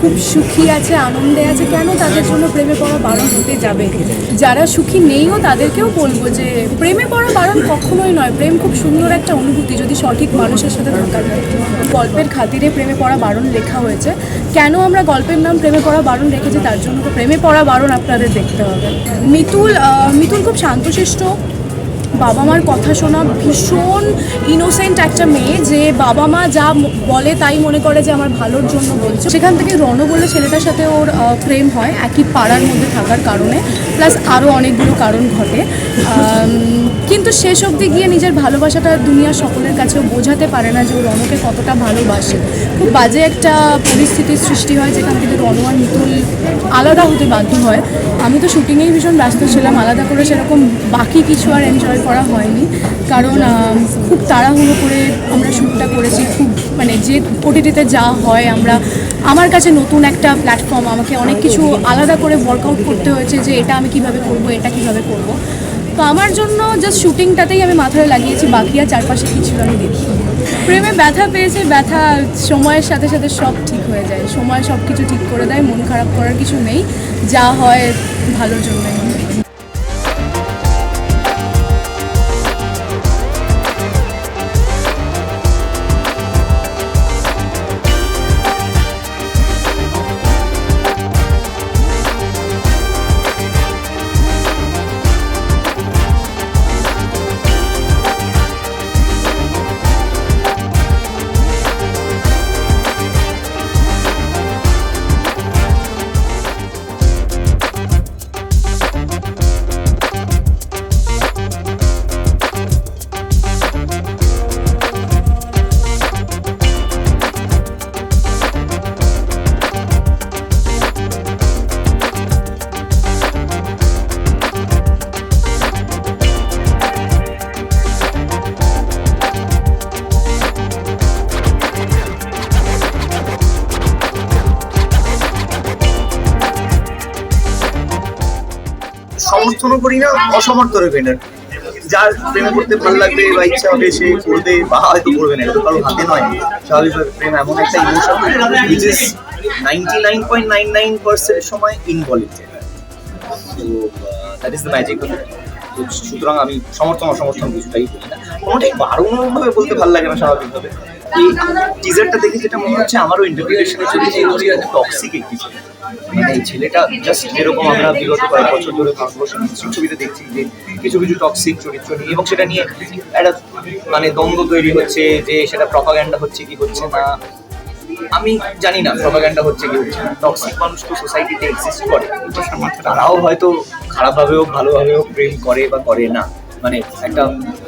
খুব সুখী আছে, আনন্দে আছে, কেন তাদের জন্য প্রেমে পড়া বারণ হতে যাবে? যারা সুখী নেইও তাদেরকেও বলব যে, প্রেমে পড়া বারণ কখনোই নয়। প্রেম খুব সুন্দর একটা অনুভূতি, যদি সঠিক মানুষের সাথে থাকা যায়। গল্পের খাতিরে প্রেমে পড়া বারণ লেখা হয়েছে। কেন আমরা গল্পের নাম প্রেমে পড়া বারণ রেখেছি, তার জন্য তো প্রেমে পড়া বারণ আপনাদের দেখতে হবে। মিতুল মিতুল খুব শান্তশিষ্ট বাবা মার কথা শোনা ভীষণ ইনোসেন্ট একটা মেয়ে যে বাবা মা যা বলে তাই মনে করে যে আমার ভালোর জন্য বলছে। সেখান থেকে রণ বলে ছেলেটার সাথে ওর ফ্রেম প্রেম হয় একই পাড়ার মধ্যে থাকার কারণে। প্লাস আরও অনেকগুলো কারণ ঘটে। কিন্তু শেষ অবধি গিয়ে নিজের ভালোবাসাটা দুনিয়ার সকলের কাছেও বোঝাতে পারে না যে ও রণকে কতটা ভালোবাসে। খুব বাজে একটা পরিস্থিতির সৃষ্টি হয় যেখান থেকে রণ আর মিতুল আলাদা হতে বাধ্য হয়। আমি তো শুটিংয়েই ভীষণ ব্যস্ত ছিলাম, আলাদা করে সেরকম বাকি কিছু আর এনজয় করা হয়নি। কারণ খুব তাড়াহুড়ো করে আমরা শ্যুটটা করেছি, খুব মানে যে ওটিটিতে যা হয় আমরা, আমার কাছে নতুন একটা প্ল্যাটফর্ম আমাকে অনেক কিছু আলাদা করে ওয়ার্কআউট করতে হয়েছে যে এটা আমি কীভাবে করব, এটা কীভাবে করব। তো আমার জন্য জাস্ট শুটিংটাতেই আমি মাথায় লাগিয়েছি, বাকি আর চারপাশে কিছু আমি দেখি প্রেমে ব্যথা পেয়েছে, ব্যথা, সময়ের সাথে সাথে সব ঠিক হয়ে যায়। সময় সব কিছু ঠিক করে দেয়, মন খারাপ করার কিছু নেই। যা হয় ভালোর জন্যই। সমর্থনও করি না অসমর্থ রইবে না। যার প্রেমে করতে ভালো লাগবে বা ইচ্ছা হবে, সে করবে বা হয়তো করবে না, এটা কারও হাতে নয়। স্বাভাবিকভাবে প্রেম এমন একটা emotion which is ninety nine point nine nine percent সময় ইনভলিউটেড তো দ্যাট ইজ দ্য ম্যাজিক সুতরাং আমি সমর্থন, অসমর্থন কিছুটাই করি না। কোনোটাই বারণভাবে বলতে ভালো লাগে না স্বাভাবিকভাবে। এই টিজারটা দেখে যেটা মনে হচ্ছে, আমারও ইন্টারপ্রিটেশনে চলেছে টক্সিক একটি ছেলে মানে ছেলেটা জাস্ট যেরকম আমরা বিগত কয়েক বছর ধরে ভারতবর্ষের ছবিতে দেখছি যে কিছু কিছু টক্সিক চরিত্র নিয়ে এবং সেটা নিয়ে একটা মানে দ্বন্দ্ব তৈরি হচ্ছে যে সেটা প্রপাগ্যান্ডা হচ্ছে কি হচ্ছে না। আমি জানি না প্রপাগ্যান্ডা হচ্ছে কি হচ্ছে টক্সিক মানুষ তো সোসাইটিতে এক্সিস্ট করে। তারাও হয়তো খারাপভাবেও ভালোভাবেও প্রেম করে বা করে না। মানে একটা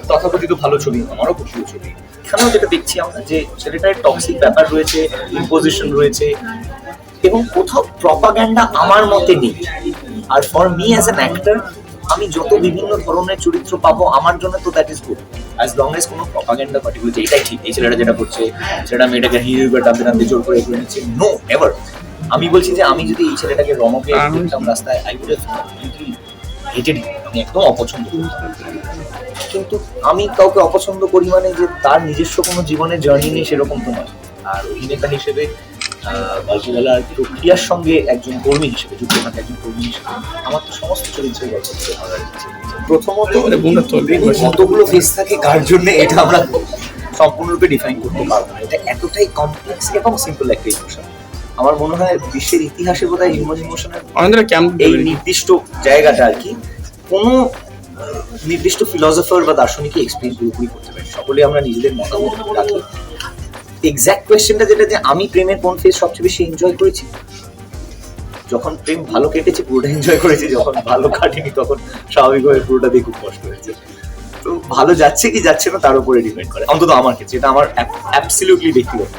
তথাকথিত ভালো ছবি, আমারও খুব প্রিয় ছবি। এখানেও যেটা দেখছি আমরা যে ছেলেটার টক্সিক ব্যাপার রয়েছে ইম্পোজিশন রয়েছে এবং কোথাও প্রপাগ্যান্ডা আমার মতে নেই। আর for me as an actor আমি যত বিভিন্ন ধরনের চরিত্র পাবো আমার জন্য তো that is good as long as কোনো প্রপাগ্যান্ডা পার্টিকুলার এটাই ঠিক এই ছেলেটা যেটা করছে সেটা মেয়েটাকে হিরো করে টানতে টানতে জোর করে এগিয়ে নিচ্ছে নো নেভার আমি বলছি যে আমি যদি এই ছেলেটাকে রমকে দেখতাম রাস্তায় আই উড হেটেড আমি একদম অপছন্দ কিন্তু আমি কাউকে অপছন্দ করি মানে যে তার নিজস্ব কোনো জীবনের জার্নি নেই সেরকম তো নয়। আর অভিনেতা হিসেবে আহ, গল্প বলার প্রক্রিয়ার সঙ্গে একজন কর্মী হিসেবে যুক্ত থাকা একজন কর্মী হিসেবে আমার তো সমস্ত চরিত্রের গল্প ভালো লাগছে। প্রথমত কতগুলো ফেস থাকে কার জন্য এটা আমরা সম্পূর্ণরূপে ডিফাইন করতে পারব না। এটা এতটাই কমপ্লেক্স এবং সিম্পল একটা ইমোশন আমার মনে হয় বিশ্বের ইতিহাসে বোধ হয় হিউম্যান ইমোশনের এই নির্দিষ্ট জায়গাটা আর কি কোনো নির্দিষ্ট ফিলসফার বা দার্শনিক এক্সপ্লেন পুরোপুরি করতে পারি সকলে আমরা নিজেদের মতামত রাখি। এক্স্যাক্ট কোয়েশ্চেনটা যেটা যে আমি প্রেমের কোন ফেজ সবচেয়ে বেশি এনজয় করেছি? যখন প্রেম ভালো কেটেছে, পুরোটা এনজয় করেছি, যখন ভালো কাটেনি, তখন স্বাভাবিকভাবে পুরোটা দিয়ে খুব কষ্ট হয়েছে। তো ভালো যাচ্ছে কি যাচ্ছে না, তার উপরে ডিপেন্ড করে। অন্তত আমার ক্ষেত্রে, এটা আমার অ্যাবসলিউটলি ব্যক্তিগত।